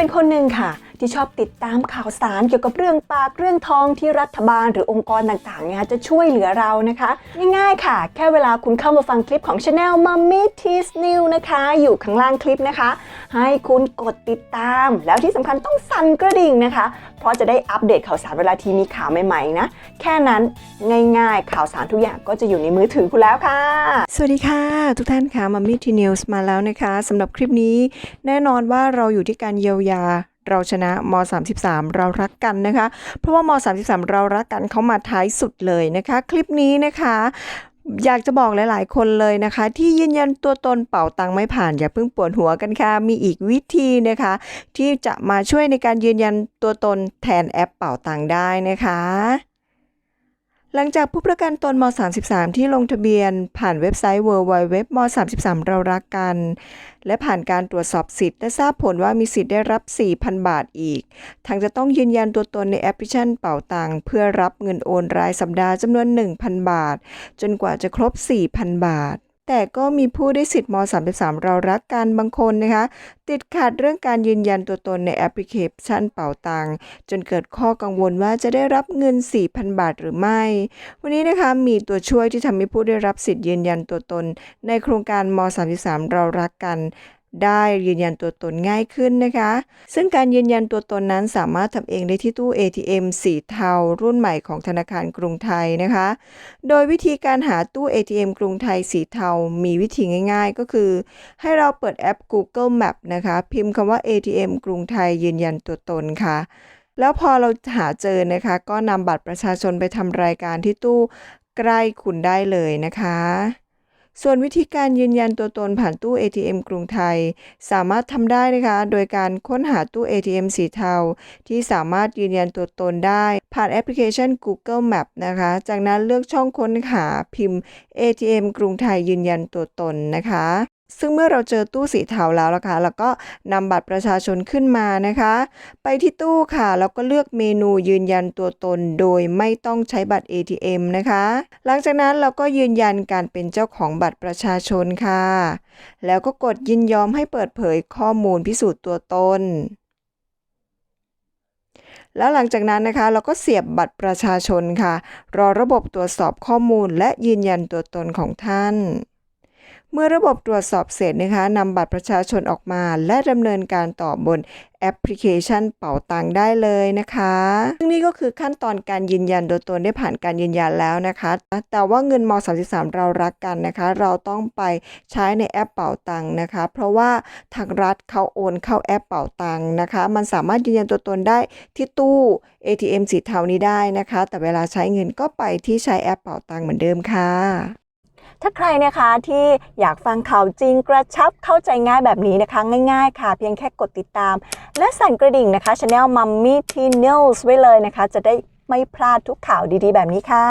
เป็นคนหนึ่งค่ะ ที่ชอบติดตามข่าวสารเกี่ยวกับเรื่องปากเรื่องทองที่รัฐบาลหรือองค์กรต่างๆเนี่ยจะช่วยเหลือเรานะคะ ง่ายๆค่ะ แค่เวลาคุณเข้ามาฟังคลิปของ Channel Mummy Teas New นะคะ อยู่ข้างล่างคลิปนะคะ ให้คุณกดติดตาม แล้วที่สำคัญต้องสั่นกระดิ่งนะคะ เพราะจะได้อัปเดตข่าวสารเวลาทีมีข่าวใหม่ๆนะ แค่นั้นง่ายๆ ข่าวสารทุกอย่างก็จะอยู่ในมือถือคุณแล้วค่ะ สวัสดีค่ะ ทุกท่านค่ะมัมมี่ทีนิวส์มาแล้วนะคะสำหรับคลิปนี้ แน่นอนว่าเราอยู่ที่การเยียวยาเราชนะม 33 เรารักกันนะคะ เพราะว่าม 33 เรารักกันเขามาท้ายสุดเลยนะคะ คลิปนี้นะคะ อยากจะบอกหลาย ๆ คนเลยนะคะ ที่ยืนยันตัวตนเป่าตังไม่ผ่าน อย่าเพิ่งปวดหัวกันค่ะ มีอีกวิธีนะคะ ที่จะมาช่วยในการยืนยันตัวตนแทนแอปเป่าตังได้นะคะ หลังจากผู้ประกันตนม 33 ที่ลงทะเบียน ผ่านเว็บไซต์ www m 33 เรารักกัน และผ่านการตรวจสอบสิทธิ์และทราบผลว่ามีสิทธิ์ได้รับ 4,000 บาทอีกทางจะต้องยืนยันตัวตนในแอปพลิเคชันเป่าตังเพื่อรับเงินโอนรายสัปดาห์จำนวน 1,000 บาท จนกว่าจะครบ 4,000 บาท แต่ก็มีผู้ได้สิทธิ์ม 33 เรารักกันบางคนนะคะ ติดขัดเรื่องการยืนยันตัวตนในแอปพลิเคชันเป่าตังจนเกิดข้อกังวลว่าจะได้รับเงิน 4,000 บาทหรือไม่ วันนี้นะคะมีตัวช่วยที่ทำให้ผู้ได้รับสิทธิ์ยืนยันตัวตน ในโครงการม 33 เรารักกัน ได้ยืนยันตัวตนง่ายขึ้นนะคะ ซึ่งการยืนยันตัวตนนั้นสามารถทำเองได้ที่ตู้ ATM สีเทารุ่นใหม่ของธนาคารกรุงไทยนะคะ โดยวิธีการหาตู้ ATM กรุงไทยสีเทา มีวิธีง่าย ๆ ก็คือ ให้เราเปิดแอป Google Map นะคะ พิมพ์คำว่า ATM กรุงไทยยืนยันตัวตนค่ะแล้วพอเราหาเจอนะคะ ก็นำบัตรประชาชนไปทำรายการที่ตู้ใกล้คุณได้เลยนะคะ ส่วนวิธีการยืนยันตัวตนผ่านตู้ ATM กรุงไทย สามารถทำได้นะคะ โดยการค้นหาตู้ ATM สีเทา ที่สามารถยืนยันตัวตนได้ ผ่านแอปพลิเคชัน Google Map นะคะ จากนั้นเลือกช่องค้นหาพิมพ์ ATM กรุงไทยยืนยันตัวตนนะคะ ซึ่งเมื่อเราเจอตู้สีเทาแล้วล่ะค่ะแล้วก็นำบัตรประชาชนขึ้นมานะคะ ไปที่ตู้ค่ะแล้วก็เลือกเมนูยืนยันตัวตนโดยไม่ต้องใช้บัตร ATM นะคะ หลังจากนั้นเราก็ยืนยันการเป็นเจ้าของบัตรประชาชนค่ะ แล้วก็กดยินยอมให้เปิดเผยข้อมูลพิสูจน์ตัวตนแล้วหลังจากนั้นนะคะ เราก็เสียบบัตรประชาชนค่ะ รอระบบตรวจสอบข้อมูลและยืนยันตัวตนของท่าน เมื่อระบบตรวจสอบเสร็จนะคะนำบัตรประชาชนออกมา และดำเนินการต่อบนแอปพลิเคชันเป๋าตังได้เลยนะคะซึ่งนี่ก็คือขั้นตอนการยืนยันตัวตนได้ผ่านการยืนยันแล้วนะคะ แต่ว่าเงินม 33 เรารักกันนะคะ เราต้องไปใช้ในแอปเป๋าตังนะคะ เพราะว่าทางรัฐเขาโอนเข้าแอปเป๋าตังนะคะ มันสามารถยืนยันตัวตนได้ที่ตู้ ATM สีเทานี้ได้นะคะ แต่เวลาใช้เงินก็ไปที่ใช้แอปเป๋าตังเหมือนเดิมค่ะ ถ้าใครนะคะที่อยากฟังข่าวจริงกระชับเข้าใจง่ายแบบนี้นะคะ ง่ายๆ ค่ะ เพียงแค่กดติดตาม และสั่นกระดิ่งนะคะ Channel Mummy T News ไว้เลยนะคะ จะได้ไม่พลาดทุกข่าวดีๆ แบบนี้ค่ะ